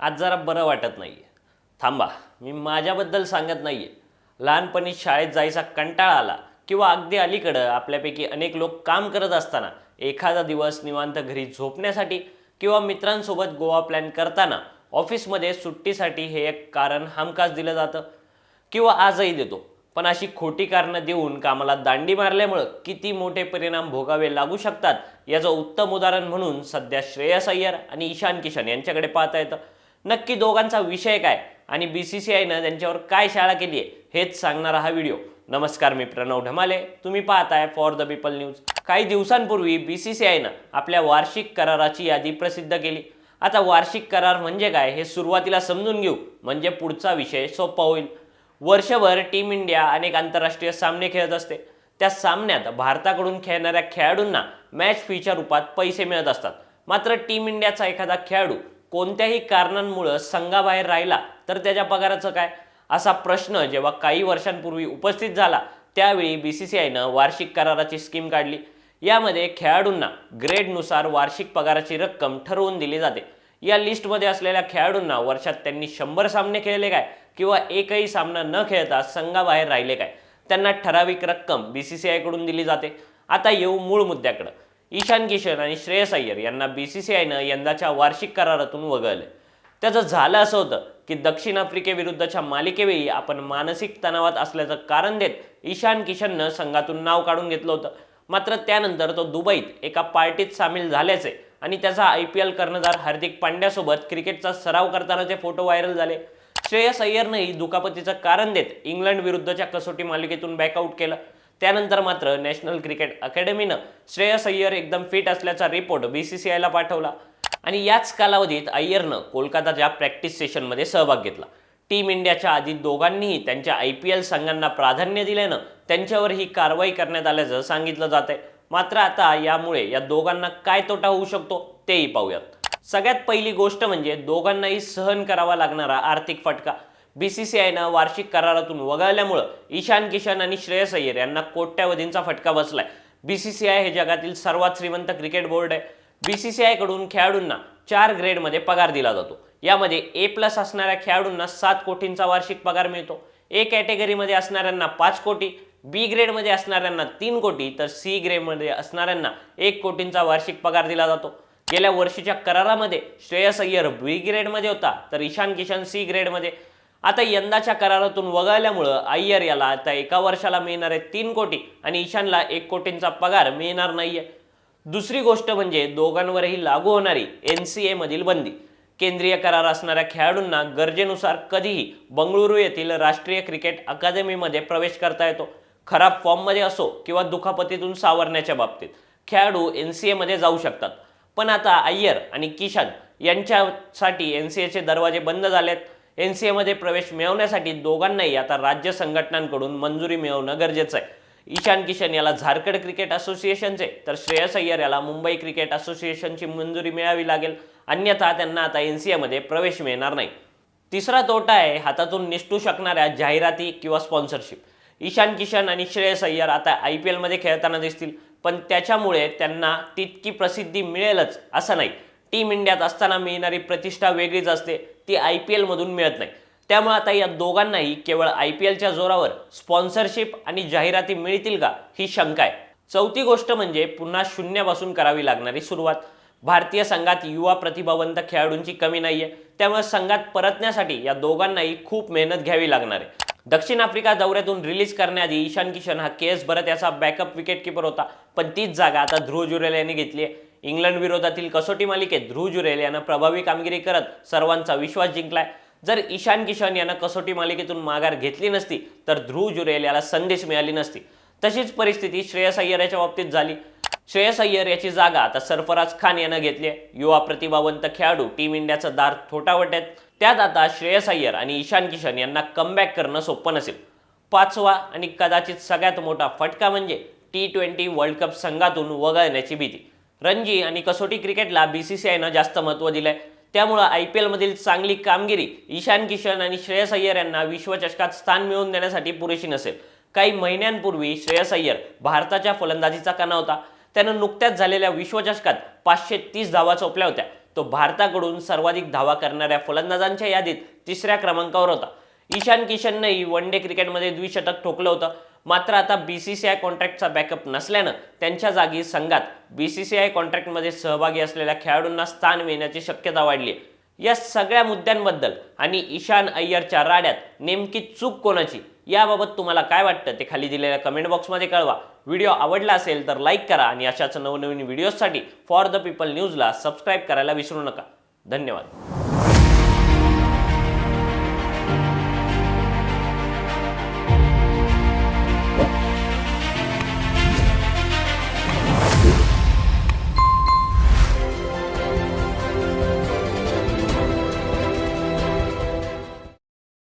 आज जरा बरं वाटत नाहीये. थांबा मी माझ्याबद्दल सांगत नाहीये. लहानपणी शाळेत जायचा कंटाळा आला किंवा अगदी अलीकडं आपल्यापैकी अनेक लोक काम करत असताना एखादा दिवस निवांत घरी झोपण्यासाठी किंवा मित्रांसोबत गोवा प्लॅन करताना ऑफिसमध्ये सुट्टीसाठी हे एक कारण हमखास दिलं जातं. किंवा आजही देतो पण अशी खोटी कारणं देऊन कामाला दांडी मारल्यामुळं किती मोठे परिणाम भोगावे लागू शकतात याचं उत्तम उदाहरण म्हणून सध्या श्रेयस अय्यर आणि ईशान किशन यांच्याकडे पाहता येतं. नक्की दोघांचा विषय काय आणि बी सी सी आयनं त्यांच्यावर काय शाळा केली आहे हेच सांगणारा हा व्हिडिओ. नमस्कार मी प्रणव ढमाले. तुम्ही पाहताय फॉर द पीपल न्यूज काही दिवसांपूर्वी बी सी सी आयनं आपल्या वार्षिक कराराची यादी प्रसिद्ध केली. आता वार्षिक करार म्हणजे काय हे सुरुवातीला समजून घेऊ. म्हणजे पुढचा विषय सोपा होईल. वर्षभर टीम इंडिया अनेक आंतरराष्ट्रीय सामने खेळत असते. त्या सामन्यात भारताकडून खेळणाऱ्या खेळाडूंना मॅच फीच्या रूपात पैसे मिळत असतात. मात्र टीम इंडियाचा एखादा खेळाडू कोणत्याही कारणांमुळं संघाबाहेर राहिला तर त्याच्या पगाराचं काय? असा प्रश्न जेव्हा काही वर्षांपूर्वी उपस्थित झाला त्यावेळी बी सी सी आयनं वार्षिक कराराची स्कीम काढली. यामध्ये खेळाडूंना ग्रेडनुसार वार्षिक पगाराची रक्कम ठरवून दिली जाते. या लिस्टमध्ये असलेल्या खेळाडूंना वर्षात त्यांनी शंभर सामने खेळले काय? किंवा एकही सामना न खेळता संघाबाहेर राहिले काय? त्यांना ठराविक रक्कम बी सी सी आयकडून दिली जाते. आता येऊ मूळ मुद्द्याकडं. ईशान किशन आणि श्रेयस अय्यर यांना बी सी सी आयनं यंदाच्या वार्षिक करारातून वगळले. त्याचं झालं असं होतं की दक्षिण आफ्रिकेविरुद्धच्या मालिकेवेळी आपण मानसिक तणावात असल्याचं कारण देत ईशान किशननं संघातून नाव काढून घेतलं होतं. मात्र त्यानंतर तो दुबईत एका पार्टीत सामील झाल्याचे आणि त्याचा आय पी एल कर्णधार हार्दिक पांड्यासोबत क्रिकेटचा सराव करतानाचे फोटो व्हायरल झाले. श्रेयस अय्यरनंही दुखापतीचं कारण देत इंग्लंड विरुद्धच्या कसोटी मालिकेतून बॅकआउट केलं. त्यानंतर मात्र नॅशनल क्रिकेट अकॅडमीनं श्रेयस अय्यर एकदम फिट असल्याचा रिपोर्ट बी सी सी आयला पाठवला. आणि याच कालावधीत अय्यरनं कोलकाताच्या प्रॅक्टिस सेशनमध्ये सहभाग घेतला. टीम इंडियाच्या आधी दोघांनीही त्यांच्या आय पी एल संघांना प्राधान्य दिल्यानं त्यांच्यावर ही कारवाई करण्यात आल्याचं सांगितलं जात आहे मात्र आता यामुळे या दोघांना काय तोटा होऊ शकतो तेही पाहूयात. सगळ्यात पहिली गोष्ट म्हणजे दोघांनाही सहन करावा लागणारा आर्थिक फटका. बी सी सी आयनं वार्षिक करारातून वगळल्यामुळं ईशान किशन आणि श्रेयस अय्यर यांना कोट्यावधींचा फटका बसलाय. बी सी सी आय हे जगातील सर्वात श्रीमंत क्रिकेट बोर्ड आहे. बी सी सी आयकडून खेळाडूंना चार ग्रेडमध्ये पगार दिला जातो. यामध्ये ए प्लस असणाऱ्या खेळाडूंना सात कोटींचा वार्षिक पगार मिळतो. ए कॅटेगरीमध्ये असणाऱ्यांना पाच कोटी बी ग्रेडमध्ये असणाऱ्यांना तीन कोटी तर सी ग्रेडमध्ये असणाऱ्यांना एक कोटींचा वार्षिक पगार दिला जातो. गेल्या वर्षीच्या करारामध्ये श्रेयस अय्यर बी ग्रेडमध्ये होता तर ईशान किशन सी ग्रेडमध्ये आता यंदाच्या करारातून वगळल्यामुळं अय्यर याला आता एका वर्षाला मिळणारे तीन कोटी आणि ईशानला एक कोटींचा पगार मिळणार नाहीये. दुसरी गोष्ट म्हणजे दोघांवरही लागू होणारी एन सी एमधील बंदी. केंद्रीय करार असणाऱ्या खेळाडूंना गरजेनुसार कधीही बंगळुरू येथील राष्ट्रीय क्रिकेट अकादमीमध्ये प्रवेश करता येतो. खराब फॉर्ममध्ये असो किंवा दुखापतीतून सावरण्याच्या बाबतीत. खेळाडू एन सी एमध्ये जाऊ शकतात. पण आता अय्यर आणि किशन यांच्यासाठी एन सी एचे दरवाजे बंद झालेत. एन सी एमध्ये प्रवेश मिळवण्यासाठी दोघांनाही आता राज्य संघटनांकडून मंजुरी मिळवणं गरजेचं आहे. ईशान किशन याला झारखंड क्रिकेट असोसिएशनचे तर श्रेयस अय्यर याला मुंबई क्रिकेट असोसिएशनची मंजुरी मिळावी लागेल. अन्यथा त्यांना आता एन सी एमध्ये प्रवेश मिळणार नाही. तिसरा तोटा आहे हातातून निसटू शकणाऱ्या जाहिराती किंवा स्पॉन्सरशिप. ईशान किशन आणि श्रेयस अय्यर आता आय पी एलमध्ये खेळताना दिसतील पण त्याच्यामुळे त्यांना तितकी प्रसिद्धी मिळेलच असं नाही. टीम इंडियात असताना मिळणारी प्रतिष्ठा वेगळीच असते. ती आय पी एलमधून मिळत नाही. त्यामुळे आता या दोघांनाही केवळ आय पी एलच्या जोरावर स्पॉन्सरशिप आणि जाहिराती मिळतील का ही शंका आहे. चौथी गोष्ट म्हणजे पुन्हा शून्यापासून करावी लागणारी सुरुवात. भारतीय संघात युवा प्रतिभावंत खेळाडूंची कमी नाहीये. त्यामुळे संघात परतण्यासाठी या दोघांनाही खूप मेहनत घ्यावी लागणार आहे. दक्षिण आफ्रिका दौऱ्यातून रिलीज करण्याआधी ईशान किशन हा के एस भरत याचा बॅकअप विकेटकीपर होता. पण तीच जागा आता ध्रुव जुरेल यांनी घेतली आहे. इंग्लंड विरोधातील कसोटी मालिकेत ध्रुव जुरेल यानं प्रभावी कामगिरी करत सर्वांचा विश्वास जिंकलाय. जर ईशान किशन यानं कसोटी मालिकेतून माघार घेतली नसती तर ध्रुव जुरेल याला संदेश मिळाली नसती. तशीच परिस्थिती श्रेयस अय्यर याच्या बाबतीत झाली. श्रेयस अय्यर याची जागा आता सरफराज खान यानं घेतली आहे. युवा प्रतिभावंत खेळाडू टीम इंडियाचं दार थोटावट आहेत. त्यात आता श्रेयस अय्यर आणि ईशान किशन यांना कमबॅक करणं सोपं नसेल. पाचवा आणि कदाचित सगळ्यात मोठा फटका म्हणजे टी ट्वेंटी वर्ल्ड कप संघातून वगळण्याची भीती. रणजी आणि कसोटी क्रिकेटला बी सी सी आयनं जास्त महत्त्व दिलंय. त्यामुळं आय पी एलमधील चांगली कामगिरी ईशान किशन आणि श्रेयस अय्यर यांना विश्वचषकात स्थान मिळवून देण्यासाठी पुरेशी नसेल. काही महिन्यांपूर्वी श्रेयस अय्यर भारताच्या फलंदाजीचा कणा होता. त्यानं नुकत्याच झालेल्या विश्वचषकात पाचशे तीस धावा चोपल्या होत्या. तो भारताकडून सर्वाधिक धावा करणाऱ्या फलंदाजांच्या यादीत तिसऱ्या क्रमांकावर होता. ईशान किशननंही वन डे क्रिकेटमध्ये द्विशतक ठोकलं होतं. मात्र आता बी सी सी आय कॉन्ट्रॅक्टचा बॅकअप नसल्यानं त्यांच्या जागी संघात बी सी सी आय कॉन्ट्रॅक्टमध्ये सहभागी असलेल्या खेळाडूंना स्थान मिळण्याची शक्यता वाढली. आहे या सगळ्या मुद्द्यांबद्दल आणि ईशान अय्यरच्या राड्यात नेमकी चूक कोणाची याबाबत तुम्हाला काय वाटतं ते खाली दिलेल्या कमेंट बॉक्समध्ये कळवा. व्हिडिओ आवडला असेल तर लाईक करा आणि अशाच नवनवीन व्हिडिओजसाठी फॉर द पीपल न्यूजला सबस्क्राईब करायला विसरू नका. धन्यवाद.